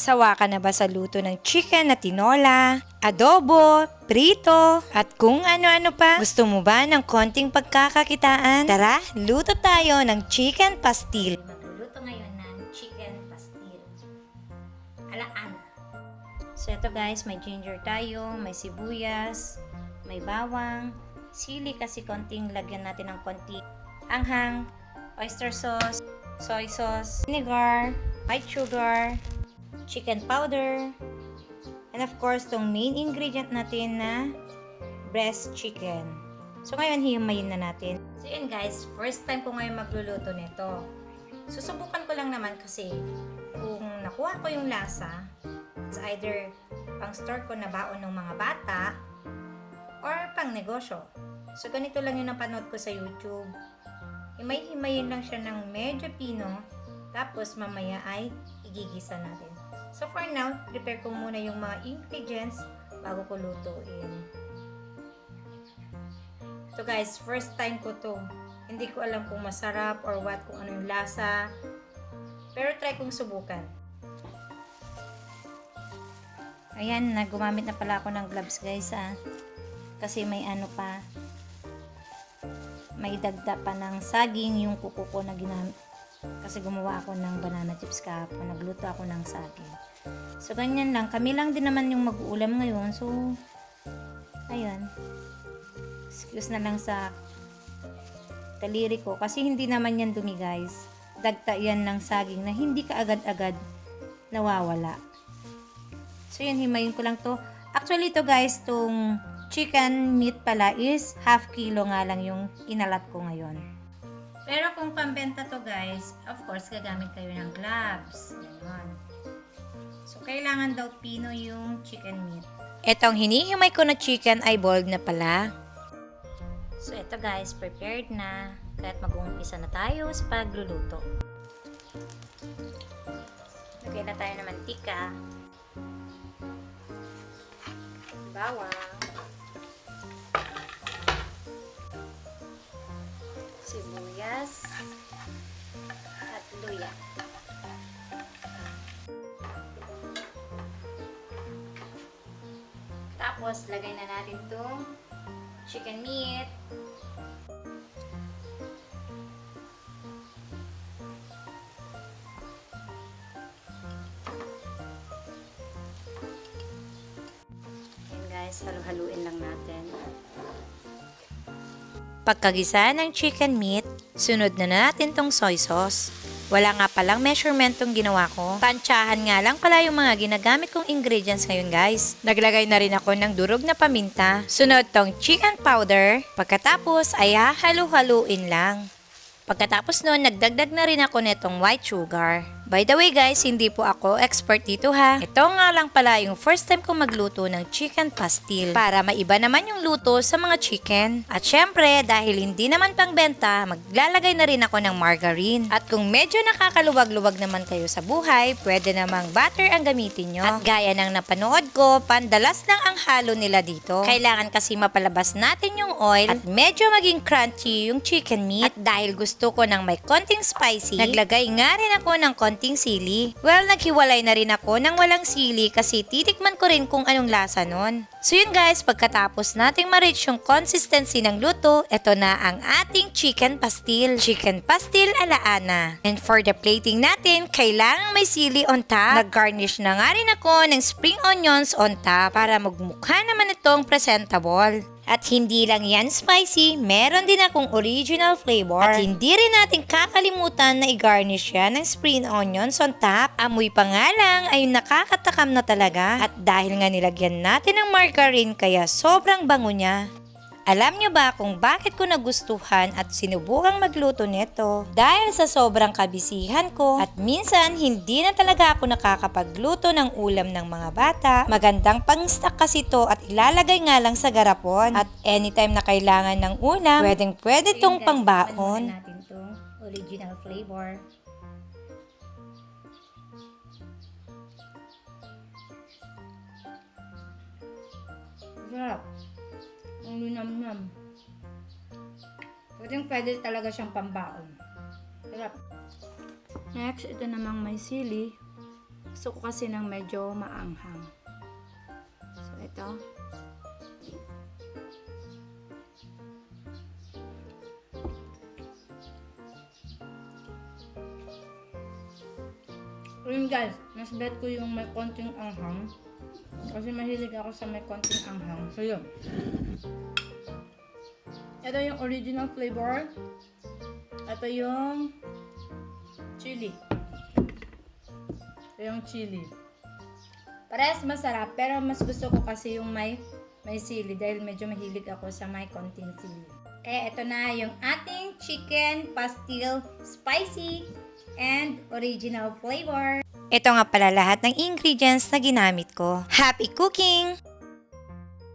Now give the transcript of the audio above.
Sawa ka na ba sa luto ng chicken na tinola, adobo, prito, at kung ano-ano pa? Gusto mo ba ng konting pagkakakitaan? Tara, luto tayo ng chicken pastil. Magluluto ngayon ng chicken pastil. Alaan. So ito guys, may ginger tayo, may sibuyas, may bawang, sili kasi konting lagyan natin ng konti anghang, oyster sauce, soy sauce, vinegar, white sugar, chicken powder, and of course, tong main ingredient natin na breast chicken. So ngayon, himayin na natin. So yun guys, first time ko ngayon magluluto nito. Susubukan ko lang naman kasi kung nakuha ko yung lasa, it's either pang store ko na baon ng mga bata or pang negosyo. So ganito lang yung napanood ko sa YouTube. Himay-himayin lang siya ng medyo pino, tapos mamaya ay igigisa natin. So for now, prepare ko muna yung mga ingredients bago ko lutuin. So guys, first time ko to. Hindi ko alam kung masarap or what, kung ano yung lasa. Pero try kong subukan. Ayan, na gumamit na pala ako ng gloves guys ah. Kasi may ano pa, may dagda pa ng saging yung kuko ko na ginamit. Kasi gumawa ako ng banana chips kahapon. Nagluto ako ng saging. So, ganyan lang. Kami lang din naman yung mag-uulam ngayon. So, ayun. Excuse na lang sa taliri ko. Kasi hindi naman yan dumi, guys. Dagta yan ng saging na hindi ka agad-agad nawawala. So, yun. Himayin ko lang to. Actually, to guys, tong chicken meat pala is half kilo nga lang yung inalat ko ngayon. Pero kung pambenta to guys, of course, gagamit kayo ng gloves. Ganon. So, kailangan daw pino yung chicken meat. Etong hinihimay ko na chicken ay boiled na pala. So, eto guys, prepared na. Kaya't mag-uumpisa na tayo sa pagluluto. Lagay na tayo ng mantika. Bawang. Tapos, lagay na natin itong chicken meat. Ayan guys, halu-haluin lang natin. Pagkagisa ng chicken meat, sunod na natin tong soy sauce. Wala nga palang measurement tong ginawa ko. Tansyahan nga lang pala yung mga ginagamit kong ingredients ngayon guys. Naglagay na rin ako ng durog na paminta. Sunod tong chicken powder. Pagkatapos ay hahalu-haluin lang. Pagkatapos nun, nagdagdag na rin ako nitong white sugar. By the way guys, hindi po ako expert dito ha. Ito nga lang pala yung first time ko magluto ng chicken pastil para maiba naman yung luto sa mga chicken. At syempre, dahil hindi naman pang benta, maglalagay na rin ako ng margarine. At kung medyo nakakaluwag-luwag naman kayo sa buhay, pwede namang butter ang gamitin nyo. At gaya ng napanood ko, pandalas lang ang halo nila dito. Kailangan kasi mapalabas natin yung oil at medyo maging crunchy yung chicken meat. At dahil gusto ko ng may konting spicy, naglagay nga rin ako ng konting sili. Well, naghiwalay na rin ako ng walang sili kasi titikman ko rin kung anong lasa nun. So yun guys, pagkatapos nating ma-reach yung consistency ng luto, ito na ang ating chicken pastil. Chicken pastil alaana. And for the plating natin, kailangan may sili on top. Nag-garnish na nga rin ako ng spring onions on top para magmukha naman itong presentable. At hindi lang yan spicy, meron din akong original flavor. At hindi rin natin kakalimutan na i-garnish yan ng spring onions on top. Amoy pa nga lang ay nakakatakam na talaga. At dahil nga nilagyan natin ng margarine kaya sobrang bango niya. Alam niyo ba kung bakit ko nagustuhan at sinubukang magluto nito? Dahil sa sobrang kabisihan ko at minsan hindi na talaga ako nakakapagluto ng ulam ng mga bata. Magandang pang-stock kasi to at ilalagay nga lang sa garapon. At anytime na kailangan ng ulam, pwedeng pwede tong pangbaon. natin tong original flavor. Sarap. Ang linamnam. Pwedeng pwede talaga siyang pambaon. Sarap. Next, ito namang may sili. Gusto ko kasi ng medyo maanghang. So, ito. Ayun guys, mas ko yung may konting anghang. Kasi mahilig ako sa may konting anghang. So yun. Ito yung original flavor. Ito yung chili. Ito yung chili. Parehas masarap, pero mas gusto ko kasi yung may may sili dahil medyo mahilig ako sa may konting sili. Kaya ito na yung ating chicken pastil spicy and original flavor. Ito nga pala lahat ng ingredients na ginamit ko. Happy cooking!